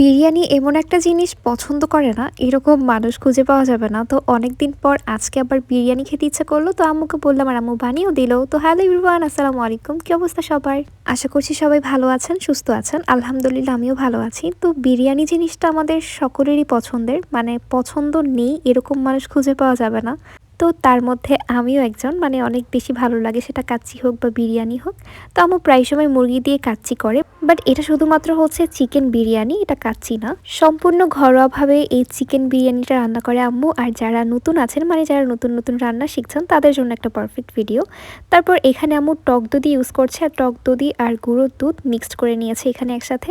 বিরিয়ানি এমন একটা জিনিস পছন্দ করে না, এরকম মানুষ খুঁজে পাওয়া যাবে না। তো অনেকদিন পর আজকে আবার বিরিয়ানি খেতে ইচ্ছে করল, তো আম্মুকে বললাম আর আম্মু বানিয়েও দিল। তো হ্যালো ইভরিওয়ান আসসালামু আলাইকুম। কি অবস্থা সবার? আশা করছি সবাই ভালো আছেন, সুস্থ আছেন। আলহামদুলিল্লাহ, আমিও ভালো আছি। তো বিরিয়ানি জিনিসটা আমাদের সকলেরই পছন্দের মানে পছন্দ নেই, এরকম মানুষ খুঁজে পাওয়া যাবে না। তো তার মধ্যে আমিও একজন মানে অনেক বেশি ভালো লাগে সেটা কাচ্চি হোক বা বিরিয়ানি হোক। তো আমার প্রায় সময় মুরগি দিয়ে কাচ্চি করে বাট এটা শুধুমাত্র হচ্ছে চিকেন বিরিয়ানি, এটা কাচ্চি না। সম্পূর্ণ ঘরোয়াভাবে এই চিকেন বিরিয়ানিটা রান্না করে আম্মু, আর যারা নতুন আছেন মানে যারা নতুন নতুন রান্না শিখছেন, তাদের জন্য একটা পারফেক্ট ভিডিও তারপর এখানে আম্মু টক দধি ইউজ করছে, আর টক দধি আর গুঁড়োর দুধ মিক্সড করে নিয়েছে এখানে একসাথে।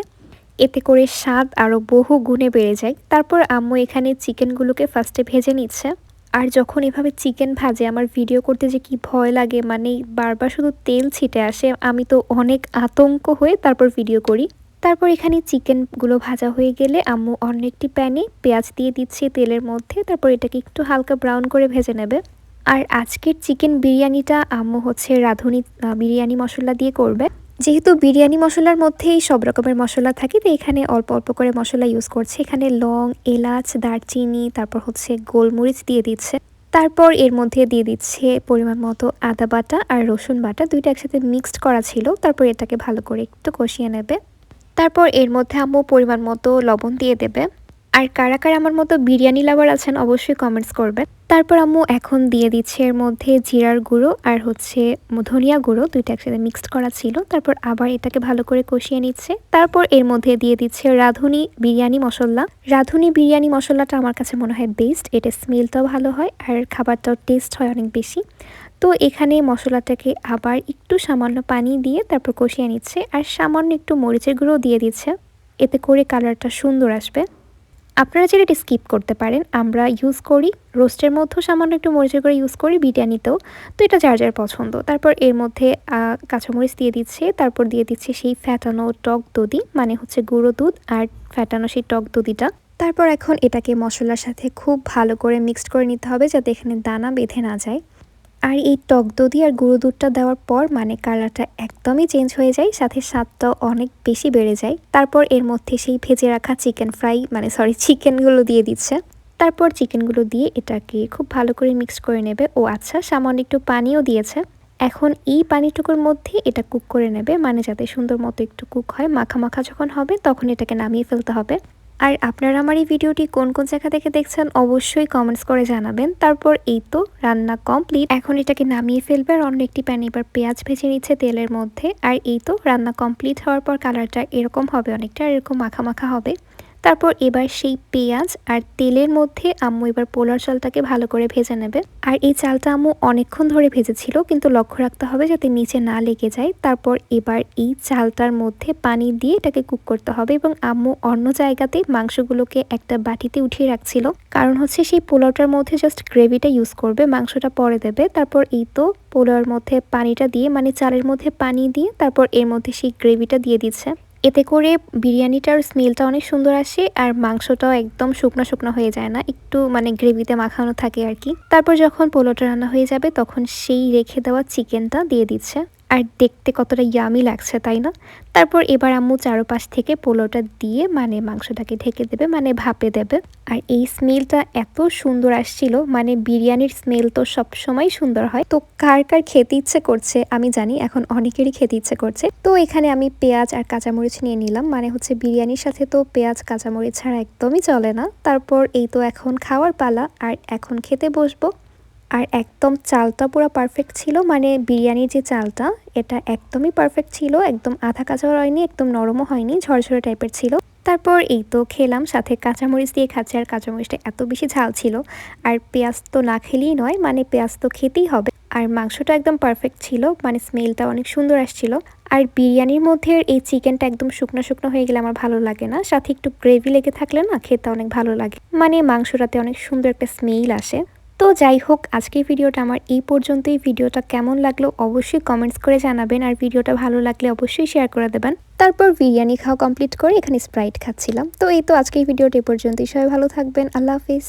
এতে করে স্বাদ আরও বহু গুণে বেড়ে যায়। তারপর আম্মু এখানে চিকেনগুলোকে ফার্স্টে ভেজে নিচ্ছে। আর যখন এভাবে চিকেন ভাজে, আমার ভিডিও করতে যে কি ভয় লাগে মানে বারবার শুধু তেল ছিটে আসে, আমি তো অনেক আতঙ্ক হয়ে তারপর ভিডিও করি। তারপর এখানে চিকেনগুলো ভাজা হয়ে গেলে আম্মু অন্য একটি প্যানে পেঁয়াজ দিয়ে দিচ্ছে তেলের মধ্যে, তারপর এটাকে একটু হালকা ব্রাউন করে ভেজে নেবে। আর আজকের চিকেন বিরিয়ানিটা আম্মু হচ্ছে রাঁধুনি বিরিয়ানি মশলা দিয়ে করবে। যেহেতু বিরিয়ানি মশলার মধ্যেই সব রকমের মশলা থাকে, তো এখানে অল্প অল্প করে মশলা ইউজ করছে। এখানে লং, এলাচ, দারচিনি, তারপর হচ্ছে গোলমরিচ দিয়ে দিচ্ছে। তারপর এর মধ্যে দিয়ে দিচ্ছে পরিমাণ মতো আদা বাটা আর রসুন বাটা। দুইটা একসাথে মিক্সড করা ছিল। তারপর এটাকে ভালো করে একটু কষিয়ে নেবে। তারপর এর মধ্যে আম্মু পরিমাণ মতো লবণ দিয়ে দেবে। আর কারা কারা আমার মতো বিরিয়ানি লাভার আছেন অবশ্যই কমেন্টস করবেন। তারপর আম্মু এখন দিয়ে দিচ্ছে এর মধ্যে জিরার গুঁড়ো আর হচ্ছে ধনিয়া গুঁড়ো, দুইটা একসাথে মিক্সড করা ছিল। তারপর আবার এটাকে ভালো করে কষিয়ে নিচ্ছে। তারপর এর মধ্যে দিয়ে দিচ্ছে রাঁধুনি বিরিয়ানি মশলা। রাঁধুনি বিরিয়ানি মশলাটা আমার কাছে মনে হয় বেস্ট এটা স্মেলটাও ভালো হয় আর খাবারটাও টেস্ট হয় অনেক বেশি। তো এখানে মশলাটাকে আবার একটু সামান্য পানি দিয়ে তারপর কষিয়ে নিচ্ছে আর সামান্য একটু মরিচের গুঁড়ো দিয়ে দিচ্ছে। এতে করে কালারটা সুন্দর আসবে। আপনারা যেটা এটা স্কিপ করতে পারেন। আমরা ইউজ করি রোস্টের মধ্যেও সামান্য একটু মরিচের করে ইউজ করি, বিরিয়ানিতেও। তো এটা যার যার পছন্দ। তারপর এর মধ্যে কাঁচামরিচ দিয়ে দিচ্ছে। তারপর দিয়ে দিচ্ছে সেই ফ্যাটানো টক দধি মানে হচ্ছে গুঁড়ো দুধ আর ফ্যাটানো সেই টক দধিটা। তারপর এখন এটাকে মশলার সাথে খুব ভালো করে মিক্সড করে নিতে হবে যাতে এখানে দানা বেঁধে না যায়। আর এই টক দধি আর গুঁড়ো দুধটা দেওয়ার পর মানে কালারটা একদমই চেঞ্জ হয়ে যায়, সাথে স্বাদটাও অনেক বেশি বেড়ে যায়। তারপর এর মধ্যে সেই ভেজে রাখা চিকেন ফ্রাই মানে সরি চিকেনগুলো দিয়ে দিচ্ছে। তারপর চিকেনগুলো দিয়ে এটাকে খুব ভালো করে মিক্স করে নেবে। ও আচ্ছা সামান্য একটু পানিও দিয়েছে। এখন এই পানিটুকুর মধ্যে এটা কুক করে নেবে মানে যাতে সুন্দর মতো একটু কুক হয়। মাখা মাখা যখন হবে, তখন এটাকে নামিয়ে ফেলতে হবে। আর আপনারা আমার এই ভিডিওটি কোন কোন জায়গা থেকে দেখছেন অবশ্যই কমেন্টস করে জানাবেন। তারপর এই তো রান্না কমপ্লিট এখন এটাকে নামিয়ে ফেলবে আর অন্য একটি প্যানে এবার পেঁয়াজ ভেজে নিচ্ছে তেলের মধ্যে। আর এই তো রান্না কমপ্লিট হওয়ার পর কালারটা এরকম হবে অনেকটা এরকম মাখা মাখা হবে। তারপর এবার সেই পেঁয়াজ আর তেলের মধ্যে আম্মু এবার পোলার চালটাকে ভালো করে ভেজে নেবে। আর এই চালটা আম্মু অনেকক্ষণ ধরে ভেজেছিল, কিন্তু লক্ষ্য রাখতে হবে যাতে নিচে না লেগে যায়। তারপর এবার এই চালটার মধ্যে পানি দিয়ে এটাকে কুক করতে হবে এবং আম্মু অন্য জায়গাতে মাংসগুলোকে একটা বাটিতে উঠিয়ে রাখছিল। কারণ হচ্ছে সেই পোলাওটার মধ্যে জাস্ট গ্রেভিটা ইউজ করবে, মাংসটা পরে দেবে। তারপর এই তো পোলাওর মধ্যে পানিটা দিয়ে মানে চালের মধ্যে পানি দিয়ে তারপর এর মধ্যে সেই গ্রেভিটা দিয়ে দিচ্ছে। এতে করে বিরিয়ানিটার স্মেলটা অনেক সুন্দর আসে আর মাংসটাও একদম শুকনো শুকনো হয়ে যায় না, একটু মানে গ্রেভিতে মাখানো থাকে আর কি। তারপর যখন পোলোটা রান্না হয়ে যাবে তখন সেই রেখে দেওয়া চিকেনটা দিয়ে দিচ্ছে। আর দেখতে কতটা ইয়ামি লাগছে, তাই না? তারপর এবার আম্মু চারোপাশ থেকে পোলোটা দিয়ে মানে মাংসটাকে ঢেকে দেবে মানে ভাপে দেবে। আর এই স্মেলটা এত সুন্দর আসছিল মানে বিরিয়ানির স্মেল তো সব সময় সুন্দর হয়। তো কার কার খেতে ইচ্ছে করছে, আমি জানি, এখন অনেকেরই খেতে ইচ্ছে করছে। তো এখানে আমি পেঁয়াজ আর কাঁচামরিচ নিয়ে নিলাম মানে হচ্ছে বিরিয়ানির সাথে তো পেঁয়াজ, কাঁচামরিচ ছাড়া একদমই চলে না। তারপর এই তো এখন খাওয়ার পালা, আর এখন খেতে বসবো। আর একদম চালটা পুরো পারফেক্ট ছিল মানে বিরিয়ানির যে চালটা, এটা একদমই পারফেক্ট ছিল, একদম আধা কাঁচা হয়নি, একদম নরমও হয়নি, ঝরঝরে টাইপের ছিল। তারপর এই তো খেলাম, সাথে কাঁচামরিচ দিয়ে খাচ্ছে, আর কাঁচামরিচটা এত বেশি ঝাল ছিল। আর পেঁয়াজ তো না খেলেই নয় মানে পেঁয়াজ তো খেতেই হবে। আর মাংসটা একদম পারফেক্ট ছিল মানে স্মেলটা অনেক সুন্দর আসছিল। আর বিরিয়ানির মধ্যে এই চিকেনটা একদম শুকনো শুকনো হয়ে গেলে আমার ভালো লাগে না, সাথে একটু গ্রেভি লেগে থাকলে না খেতে অনেক ভালো লাগে। মানে মাংসটাতে অনেক সুন্দর একটা স্মেল আসে। তো যাই হোক, আজকের ভিডিওটা আমার এই পর্যন্তই। ভিডিওটা কেমন লাগল অবশ্যই কমেন্টস করে জানাবেন আর ভিডিওটা ভালো লাগলে অবশ্যই শেয়ার করে দেবেন। তারপর বিরিয়ানি খাওয়া কমপ্লিট করে এখানে স্প্রাইট খাচ্ছিলাম। তো এই তো আজকের ভিডিওটা এই পর্যন্তই। সবাই ভালো থাকবেন। আল্লাহ হাফিজ।